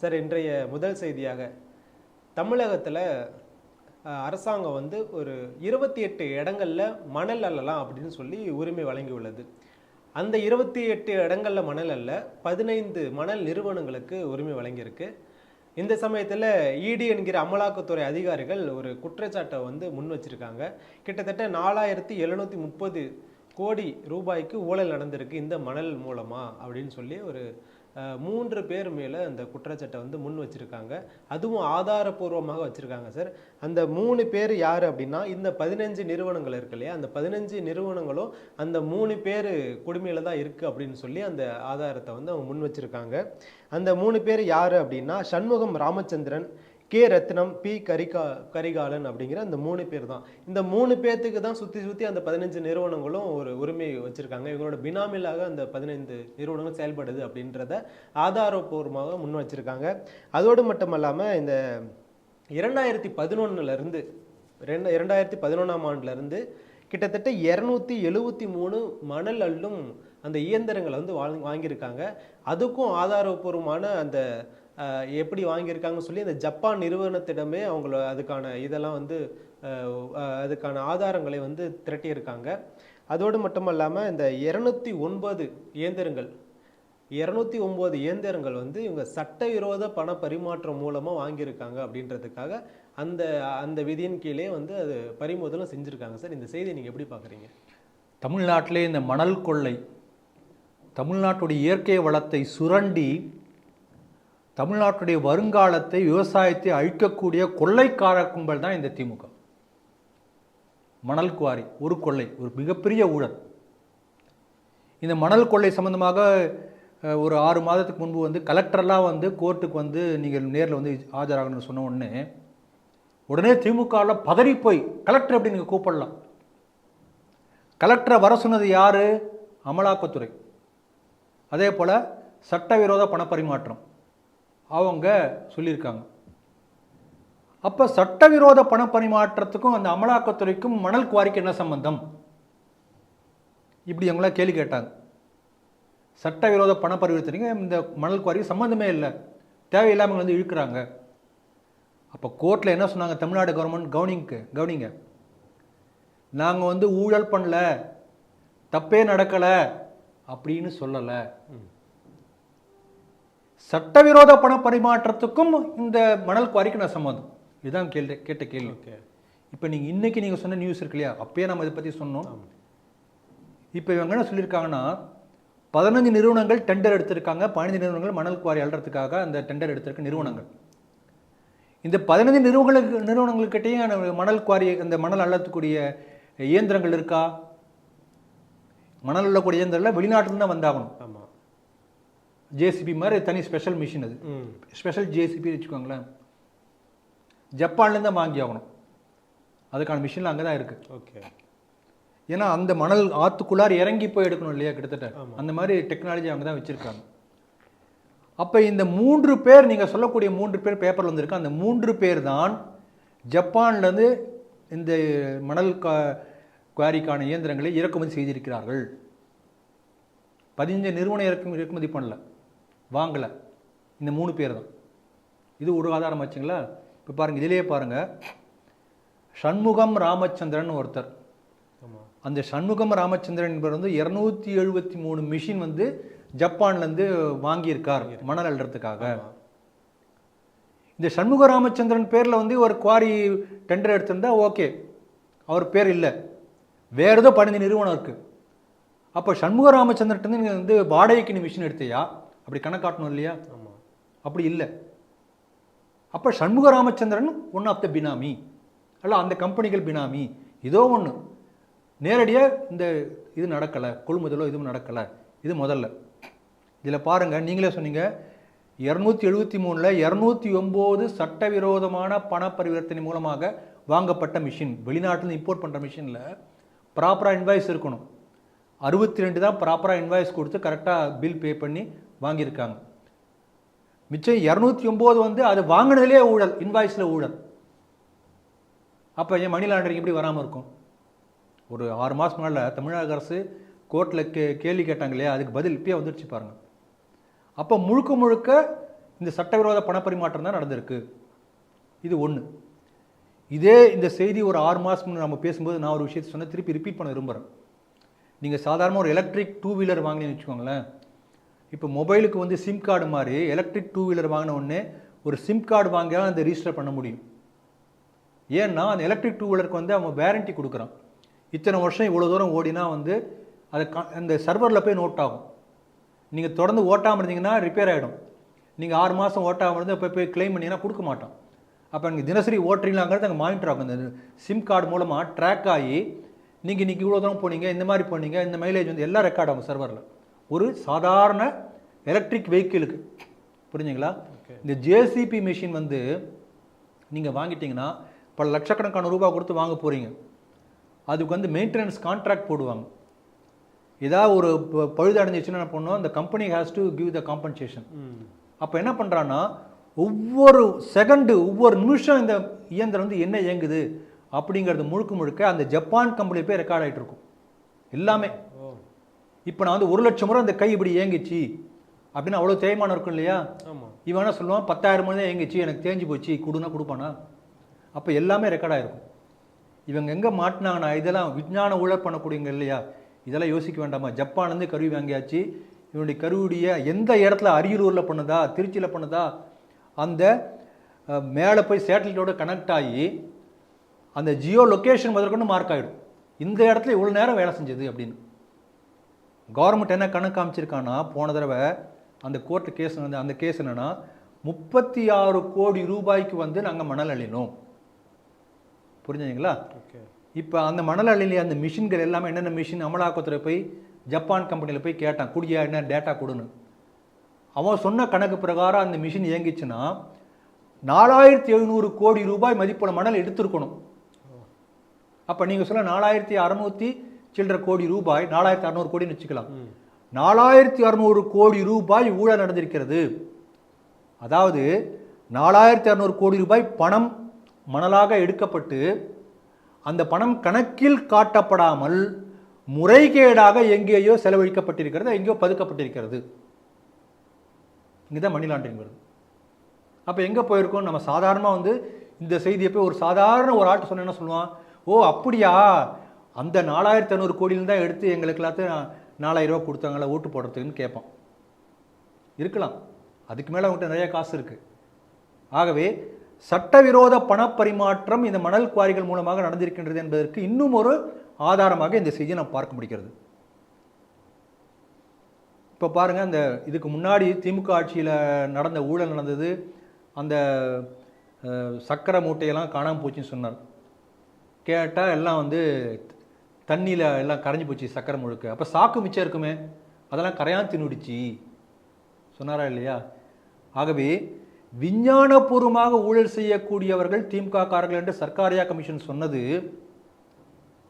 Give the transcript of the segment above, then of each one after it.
Sir இன்றைய முதல் செய்தியாக தமிழகத்தில் அரசாங்கம் வந்து ஒரு இருபத்தி எட்டு இடங்களில் மணல் அல்லலாம் அப்படின்னு சொல்லி உரிமை வழங்கியுள்ளது. அந்த இருபத்தி எட்டு இடங்களில் மணல் அல்ல பதினைந்து மணல் நிறுவனங்களுக்கு உரிமை வழங்கியிருக்கு. இந்த சமயத்தில் இடி என்கிற அமலாக்கத்துறை அதிகாரிகள் ஒரு குற்றச்சாட்டை வந்து முன் வச்சிருக்காங்க. கிட்டத்தட்ட நாலாயிரத்தி எழுநூற்றி முப்பது கோடி ரூபாய்க்கு ஊழல் நடந்திருக்கு இந்த மணல் மூலமா அப்படின்னு சொல்லி ஒரு மூன்று பேர் மேலே அந்த குற்றச்சாட்டை வந்து முன் வச்சிருக்காங்க. அதுவும் ஆதாரபூர்வமாக வச்சுருக்காங்க சார். அந்த மூணு பேர் யார் அப்படின்னா இந்த பதினஞ்சு நிறுவனங்கள் இருக்கு இல்லையா? அந்த பதினஞ்சு நிறுவனங்களும் அந்த மூணு பேர் குடுமையில் தான் இருக்குது அப்படின்னு சொல்லி அந்த ஆதாரத்தை வந்து அவங்க முன் வச்சிருக்காங்க. அந்த மூணு பேர் யார் அப்படின்னா சண்முகம் ராமச்சந்திரன் கே ரத்னம் பி கரிகா கரிகாலன் அப்படிங்கிற அந்த மூணு பேர் தான் இந்த மூணு பேர்த்துக்கு தான் சுற்றி சுற்றி அந்த பதினஞ்சு நிறுவனங்களும் ஒரு உரிமை வச்சுருக்காங்க. இவங்களோட பினாமிலாக அந்த பதினைந்து நிறுவனங்கள் செயல்படுது அப்படின்றத ஆதாரபூர்வமாக முன் வச்சுருக்காங்க. அதோடு மட்டும் இல்லாமல் இந்த இரண்டாயிரத்தி பதினொன்னுலேருந்து ரெண்டு இரண்டாயிரத்தி பதினொன்றாம் ஆண்டுலேருந்து கிட்டத்தட்ட இரநூத்தி எழுபத்தி மூணு மணல் அள்ளும் அந்த இயந்திரங்களை வந்து வாங் வாங்கியிருக்காங்க. அதுக்கும் ஆதாரபூர்வமான அந்த எப்படி வாங்கியிருக்காங்கன்னு சொல்லி அந்த ஜப்பான் நிறுவனத்திடமே அவங்கள அதுக்கான இதெல்லாம் வந்து அதுக்கான ஆதாரங்களை வந்து திரட்டியிருக்காங்க. அதோடு மட்டும் இல்லாமல் இந்த இரநூத்தி ஒன்பது இயந்திரங்கள் இரநூத்தி ஒம்பது இயந்திரங்கள் வந்து இவங்க சட்டவிரோத பண பரிமாற்றம் மூலமாக வாங்கியிருக்காங்க அப்படின்றதுக்காக அந்த அந்த விதியின் கீழே வந்து அது பறிமுதலும் செஞ்சுருக்காங்க. சார் இந்த செய்தியை நீங்கள் எப்படி பார்க்குறீங்க? தமிழ்நாட்டிலே இந்த மணல் கொள்ளை தமிழ்நாட்டுடைய இயற்கை வளத்தை சுரண்டி தமிழ்நாட்டுடைய வருங்காலத்தை விவசாயத்தை அழிக்கக்கூடிய கொள்ளைக்கார கும்பல் தான் இந்த திமுக. மணல் குவாரி ஒரு கொள்ளை ஒரு மிகப்பெரிய ஊழல். இந்த மணல் கொள்ளை சம்பந்தமாக ஒரு ஆறு மாதத்துக்கு முன்பு வந்து கலெக்டர்லாம் வந்து கோர்ட்டுக்கு வந்து நீங்கள் நேரில் வந்து ஆஜராகணும்னு சொன்ன உடனே உடனே திமுகவில் பதறி போய் கலெக்டர் எப்படி நீங்கள் கூப்பிடலாம்? கலெக்டரை வர சொன்னது யார்? அமலாக்கத்துறை. அதே போல் சட்டவிரோத பணப்பரிமாற்றம். அவங்க சொல்லியிருக்காங்க. அப்போ சட்டவிரோத பணப்பரிமாற்றத்துக்கும் அந்த அமலாக்கத்துறைக்கும் மணல் குவாரிக்கு என்ன சம்பந்தம்? இப்படி அவங்களாம் கேள்வி கேட்டாங்க. சட்டவிரோத பண பரிவர்த்தனைக்கு இந்த மணல் குவாரிக்கு சம்மந்தமே இல்லை. தேவையில்லாமல் வந்து இழுக்கிறாங்க. அப்போ கோர்ட்டில் என்ன சொன்னாங்க தமிழ்நாடு கவர்மெண்ட் கவனிங்க கவனிங்க நாங்கள் வந்து ஊழல் பண்ணல தப்பே நடக்கலை அப்படின்னு சொல்லலை. சட்டவிரோத பண பரிமாற்றத்துக்கும் இந்த மணல் குவாரிக்கு நான் சம்மந்தம் இதுதான் கேள்வி கேட்ட கேள்வி. இப்போ நீங்கள் இன்னைக்கு நீங்கள் சொன்ன நியூஸ் இருக்கு இல்லையா? அப்பயே நம்ம இதை பற்றி சொன்னோம். இப்போ இவங்க என்ன சொல்லியிருக்காங்கன்னா பதினஞ்சு நிறுவனங்கள் டெண்டர் எடுத்திருக்காங்க. பதினஞ்சு நிறுவனங்கள் மணல் குவாரி அள்ளுறதுக்காக அந்த டெண்டர் எடுத்திருக்க நிறுவனங்கள். இந்த பதினஞ்சு நிறுவனங்களுக்கு நிறுவனங்கள்கிட்டயும் மணல் குவாரி அந்த மணல் அள்ளக்கூடிய இயந்திரங்கள் இருக்கா? மணல் அள்ளக்கூடிய இயந்திரங்கள் வெளிநாட்டில் தான் வந்தாகணும். ஆமாம் ஜேசிபி மாதிரி தனி ஸ்பெஷல் மிஷின் அது. ஸ்பெஷல் ஜேசிபி வச்சுக்கோங்களேன். ஜப்பான்லேருந்து வாங்கி ஆகணும். அதுக்கான மிஷின்லாம் அங்கே தான் இருக்குது ஓகே. ஏன்னா அந்த மணல் ஆற்றுக்குள்ளார் இறங்கி போய் எடுக்கணும் இல்லையா கிட்டத்தட்ட. அந்த மாதிரி டெக்னாலஜி அவங்க தான் வச்சுருக்காங்க. அப்போ இந்த மூன்று பேர் நீங்கள் சொல்லக்கூடிய மூன்று பேர் பேப்பரில் வந்திருக்கு. அந்த மூன்று பேர் தான் ஜப்பான்லேருந்து இந்த மணல் கா குவாரிக்கான இயந்திரங்களை இறக்குமதி செய்திருக்கிறார்கள். பதினஞ்சு நிறுவனம் இறக்குமதி இறக்குமதி பண்ணல. வாங்கலை. இந்த மூணு பேர் தான். இது ஒரு ஆதாரம் ஆச்சுங்களா இப்போ பாருங்கள் இதிலேயே பாருங்கள் சண்முகம் ராமச்சந்திரன் ஒருத்தர். அந்த சண்முகம் ராமச்சந்திரன் என்பவர் வந்து இரநூத்தி எழுபத்தி மூணு மிஷின் வந்து ஜப்பான்லேருந்து வாங்கியிருக்கார் மணல் அள்ளுறதுக்காக. இந்த சண்முக ராமச்சந்திரன் பேரில் வந்து ஒரு குவாரி டெண்டர் எடுத்திருந்தா ஓகே. அவர் பேர் இல்லை. வேற ஏதோ பதினஞ்சு நிறுவனம் இருக்குது அப்போ சண்முக ராமச்சந்திரன் வந்து வாடகைக்கு மிஷின் எடுத்தியா? அப்படி கணக்காட்டணும் இல்லையா? ஆமாம் அப்படி இல்லை. அப்போ Shanmuga Ramachandran one of the benami அல்ல அந்த கம்பெனிகள் பினாமி ஏதோ ஒன்று நேரடியாக இந்த இது நடக்கலை கொள்முதலோ இதுவும் நடக்கலை. இது முதல்ல. இதில் பாருங்கள் நீங்களே சொன்னீங்க இரநூத்தி எழுபத்தி மூணில் இரநூத்தி ஒம்பது சட்டவிரோதமான பண பரிவர்த்தனை மூலமாக வாங்கப்பட்ட மிஷின் வெளிநாட்டில் இம்போர்ட் பண்ணுற மிஷினில் ப்ராப்பராக இன்வாய்ஸ் இருக்கணும். அறுபத்தி ரெண்டு தான் ப்ராப்பராக இன்வாய்ஸ் கொடுத்து கரெக்டாக பில் பே பண்ணி வாங்கியிருக்காங்க. மிச்சம் இரநூத்தி ஒம்பது வந்து அது வாங்கினதுலே ஊழல் இன்வாய்ஸில் ஊழல். அப்போ ஏன் மணி லாண்டரிங் எப்படி வராமல் இருக்கும்? ஒரு ஆறு மாதம் முன்னால் தமிழக அரசு கோர்ட்டில் கே கேள்வி கேட்டாங்க இல்லையா? அதுக்கு பதில் இப்பயே வந்துடுச்சு பாருங்கள் அப்போ முழுக்க முழுக்க இந்த சட்டவிரோத பணப்பரிமாற்றம் தான் நடந்திருக்கு. இது ஒன்று இதே இந்த செய்தி ஒரு ஆறு மாதம் நம்ம பேசும்போது நான் ஒரு விஷயத்தை சொன்ன திருப்பி ரிப்பீட் பண்ண விரும்புகிறேன் நீங்கள் சாதாரண ஒரு எலக்ட்ரிக் டூ வீலர் வாங்கினீங்கன்னு வச்சுக்கோங்களேன். இப்போ மொபைலுக்கு வந்து சிம் கார்டு மாதிரி எலக்ட்ரிக் டூ வீலர் வாங்கின ஒரு சிம் கார்டு வாங்கியால் அந்த ரிஜிஸ்டர் பண்ண முடியும். ஏன்னா அந்த எலக்ட்ரிக் டூ வீலருக்கு வந்து அவன் வேரண்டி கொடுக்குறான். இத்தனை வருஷம் இவ்வளோ தூரம் ஓடினா வந்து அதை க- அந்த சர்வரில் போய் நோட் ஆகும். நீங்கள் தொடர்ந்து ஓட்டாமல் இருந்தீங்கன்னா ரிப்பேர் ஆகிடும் நீங்கள் ஆறு மாதம் ஓட்டாமல் இருந்து போய் போய் க்ளைம் பண்ணிங்கன்னா கொடுக்க மாட்டோம் அப்போ நீங்கள் தினசரி ஓட்டுறீங்களாங்கிறது அங்கே மானிட்டர் ஆகும். இந்த சிம் கார்டு மூலமாக ட்ராக் ஆகி நீங்கள் இன்றைக்கி இவ்வளோ தூரம் போனீங்க இந்த மாதிரி போனீங்க இந்த மைலேஜ் வந்து எல்லாம் ரெக்கார்ட் ஆகும் சர்வரில் ஒரு சாதாரண எலக்ட்ரிக் வெஹிக்கிளுக்கு புரிஞ்சுங்களா? இந்த ஜேசிபி மிஷின் வந்து நீங்கள் வாங்கிட்டீங்கன்னா பல லட்சக்கணக்கான ரூபாய் கொடுத்து வாங்க போகிறீங்க அதுக்கு வந்து மெயின்டெனன்ஸ் கான்ட்ராக்ட் போடுவாங்க. ஏதாவது ஒரு ப- பழுது அடைஞ்சிச்சுன்னா என்ன பண்ணுவோம் அந்த company has to give the compensation அப்போ என்ன பண்ணுறான்னா ஒவ்வொரு செகண்டு ஒவ்வொரு நிமிஷம் இந்த இயந்திரம் வந்து என்ன இயங்குது அப்படிங்கிறது முழுக்க முழுக்க அந்த ஜப்பான் கம்பெனி போய் ரெக்கார்ட் ஆகிட்டு இருக்கும். எல்லாமே. இப்போ நான் வந்து ஒரு லட்சம் முறை அந்த கை இப்படி இயங்கிச்சு அப்படின்னு அவ்வளோ தேய்மானம் இருக்கும் இல்லையா? ஆமாம் இவன் என்ன சொல்லுவான்? பத்தாயிரம் மணி தான் இயங்கிச்சு எனக்கு தேஞ்சு போச்சு கொடுனா கொடுப்பானா? அப்போ எல்லாமே ரெக்கார்ட் ஆயிருக்கும் இவங்க எங்கே மாட்டினாங்கன்னா இதெல்லாம் விஞ்ஞான ஊழல் பண்ணக்கூடியவங்க இல்லையா? இதெல்லாம் யோசிக்க வேண்டாமா? ஜப்பான்லேருந்து கருவி வாங்கியாச்சு. இவனுடைய கருவுடைய எந்த இடத்துல அரியலூரில் பண்ணுதா திருச்சியில் பண்ணுதா? அந்த மேலே போய் சேட்டலைட்டோட கனெக்ட் ஆகி அந்த ஜியோ லொக்கேஷன் முதற்கொண்டு மார்க் ஆகிடும் இந்த இடத்துல இவ்வளோ நேரம் வேலை செஞ்சது அப்படின்னு. கவர்மெண்ட் என்ன கணக்கு காமிச்சிருக்கான்னா போன தடவை அந்த கோர்ட்டு கேஸ் வந்து அந்த கேஸ் என்னன்னா முப்பத்தி ஆறு கோடி ரூபாய்க்கு வந்து நாங்கள் மணல் அள்ளினோம். புரிஞ்சுங்களா ஓகே. இப்போ அந்த மணல் அள்ளிலே அந்த மிஷின்கள் எல்லாமே என்னென்ன மிஷின் அமலாக்கத்துறை போய் ஜப்பான் கம்பெனியில் போய் கேட்டான் குடியா என்ன டேட்டா கொடுன்னு. அவன் சொன்ன கணக்கு பிரகாரம் அந்த மிஷின் இயங்கிச்சுன்னா நாலாயிரத்தி எழுநூறு கோடி ரூபாய் மதிப்புள்ள மணல் எடுத்திருக்கணும். அப்போ நீங்கள் சொல்ல நாலாயிரத்தி அறநூற்றி சில்லற கோடி ரூபாய் நாலாயிரத்தி அறநூறு கோடின்னு வச்சுக்கலாம். நாலாயிரத்தி அறநூறு கோடி ரூபாய் ஊழல் நடந்திருக்கிறது. அதாவது நாலாயிரத்தி அறநூறு கோடி ரூபாய் பணம் மணலாக எடுக்கப்பட்டு அந்த பணம் கணக்கில் காட்டப்படாமல் முறைகேடாக எங்கேயோ செலவழிக்கப்பட்டிருக்கிறது எங்கேயோ பதுக்கப்பட்டிருக்கிறது. இங்கே தான் மணி லாண்டரிங் வருது. அப்போ எங்கே போயிருக்கோம் நம்ம சாதாரணமாக வந்து இந்த செய்தியை போய் ஒரு சாதாரண ஒரு ஆட்டு சொன்ன என்ன சொல்லுவான் ஓ அப்படியா? அந்த நாலாயிரத்தி ஐநூறு கோடியிலும் தான் எடுத்து எங்களுக்கு எல்லாத்தையும் நாலாயிரம் ரூபா கொடுத்தாங்களா ஓட்டு போடுறதுக்குன்னு கேட்பான் இருக்கலாம். அதுக்கு மேலே அவங்ககிட்ட நிறைய காசு இருக்குது ஆகவே சட்டவிரோத பணப்பரிமாற்றம் இந்த மணல் குவாரிகள் மூலமாக நடந்திருக்கின்றது என்பதற்கு இன்னும் ஒரு ஆதாரமாக இந்த செய்தியை நாம் பார்க்க முடிகிறது. இப்போ பாருங்கள் அந்த இதுக்கு முன்னாடி திமுக ஆட்சியில் நடந்த ஊழல் நடந்தது. அந்த சக்கரை மூட்டையெல்லாம் காணாமல் போச்சுன்னு சொன்னார். கேட்டால் எல்லாம் வந்து தண்ணியில் எல்லாம் கரைஞ்சி போச்சு சக்கரை முழுக்க. அப்போ சாக்கு மிச்சம் இருக்குமே? அதெல்லாம் கரையான் தின்னுடுச்சு. சொன்னாரா இல்லையா? ஆகவே விஞ்ஞானபூர்வமாக ஊழல் செய்யக்கூடியவர்கள் திமுக காரர்கள் என்று சர்க்காரியா கமிஷன் சொன்னது.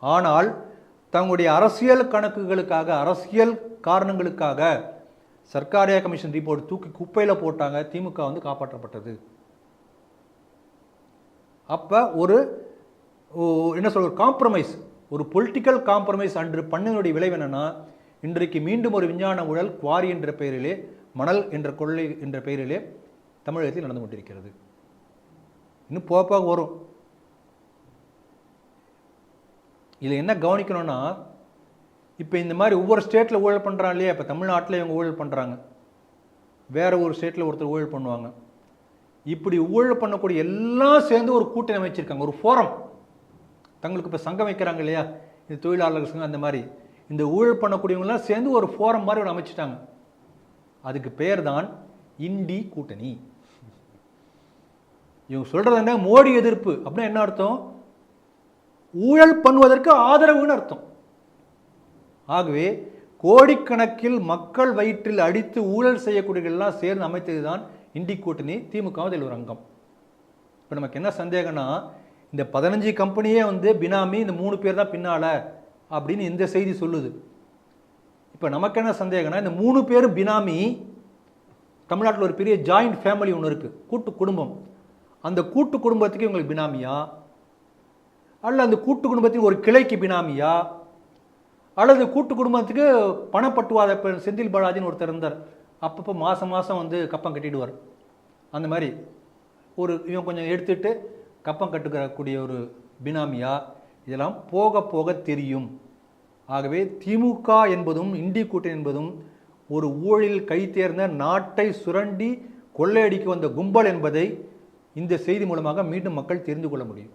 ஆனால் தங்களுடைய அரசியல் கணக்குகளுக்காக அரசியல் காரணங்களுக்காக சர்க்காரியா கமிஷன் ரிப்போர்ட் தூக்கி குப்பையில் போட்டாங்க. திமுக வந்து காப்பாற்றப்பட்டது. அப்போ ஒரு ஓ- என்ன சொல்ற காம்ப்ரமைஸ் ஒரு பொலிட்டிக்கல் காம்ப்ரமைஸ் அன்று பண்ணினுடைய விளைவு என்னென்னா இன்றைக்கு மீண்டும் ஒரு விஞ்ஞான ஊழல் குவாரி என்ற பெயரிலே மணல் என்ற கொள்ளை என்ற பெயரிலே தமிழகத்தில் நடந்து கொண்டிருக்கிறது. இன்னும் போப்பாக வரும். இதில் என்ன கவனிக்கணும்னா இப்போ இந்த மாதிரி ஒவ்வொரு ஸ்டேட்டில் ஊழல் பண்ணுறாங்க இல்லையா? இப்போ தமிழ்நாட்டில் இவங்க ஊழல் பண்ணுறாங்க வேறு ஒரு ஸ்டேட்டில் ஒருத்தர் ஊழல் பண்ணுவாங்க. இப்படி ஊழல் பண்ணக்கூடிய எல்லாம் சேர்ந்து ஒரு கூட்டணி அமைச்சிருக்காங்க. ஒரு ஃபோரம் தங்களுக்கு இப்போ சங்கம் வைக்கிறாங்க இல்லையா? இந்த தொழிலாளர்கள் சங்கம் அந்த மாதிரி. இந்த ஊழல் பண்ணக்கூடியவங்களாம் சேர்ந்து ஒரு ஃபோரம் மாதிரி ஒன்று அமைச்சிட்டாங்க. அதுக்கு பேர் தான் இண்டி கூட்டணி. இவங்க சொல்றது என்ன? மோடி எதிர்ப்பு. அப்படின்னா என்ன அர்த்தம்? ஊழல் பண்ணுவதற்கு ஆதரவுன்னு அர்த்தம். ஆகவே கோடிக்கணக்கில் மக்கள் வயிற்றில் அடித்து ஊழல் செய்யக்கூடியவர்கள்லாம் சேர்ந்து அமைத்தது தான் இண்டி கூட்டணி திமுக ஒரு அங்கம். இப்போ நமக்கு என்ன சந்தேகம்னா இந்த பதினஞ்சு கம்பெனியே வந்து பினாமி இந்த மூணு பேர் தான் பின்னால் அப்படின்னு இந்த செய்தி சொல்லுது. இப்போ நமக்கு என்ன சந்தேகம்னா இந்த மூணு பேரும் பினாமி தமிழ்நாட்டில் ஒரு பெரிய ஜாயிண்ட் ஃபேமிலி ஒன்று இருக்குது கூட்டு குடும்பம். அந்த கூட்டு குடும்பத்துக்கு இவங்களுக்கு பினாமியா? அல்ல அந்த கூட்டு குடும்பத்தின் ஒரு கிளைக்கு பினாமியா? அல்லது கூட்டு குடும்பத்துக்கு பணப்பட்டுவாத இப்போ செந்தில் பாலாஜின்னு ஒருத்தர் இருந்தார். அப்பப்போ மாதம் மாதம் வந்து கப்பம் கட்டிடுவார். அந்த மாதிரி ஒரு இவன் கொஞ்சம் எடுத்துகிட்டு கப்பம் கட்டுக்கிறக்கூடிய ஒரு பினாமியா இதெல்லாம் போக போக தெரியும். ஆகவே திமுக என்பதும் இண்டி கூட்டணி என்பதும் ஒரு ஊழலில் கை தேர்ந்த நாட்டை சுரண்டி கொள்ளையடிக்க வந்த கும்பல் என்பதை இந்த செய்தி மூலமாக மீண்டும் மக்கள் தெரிந்து கொள்ள முடியும்.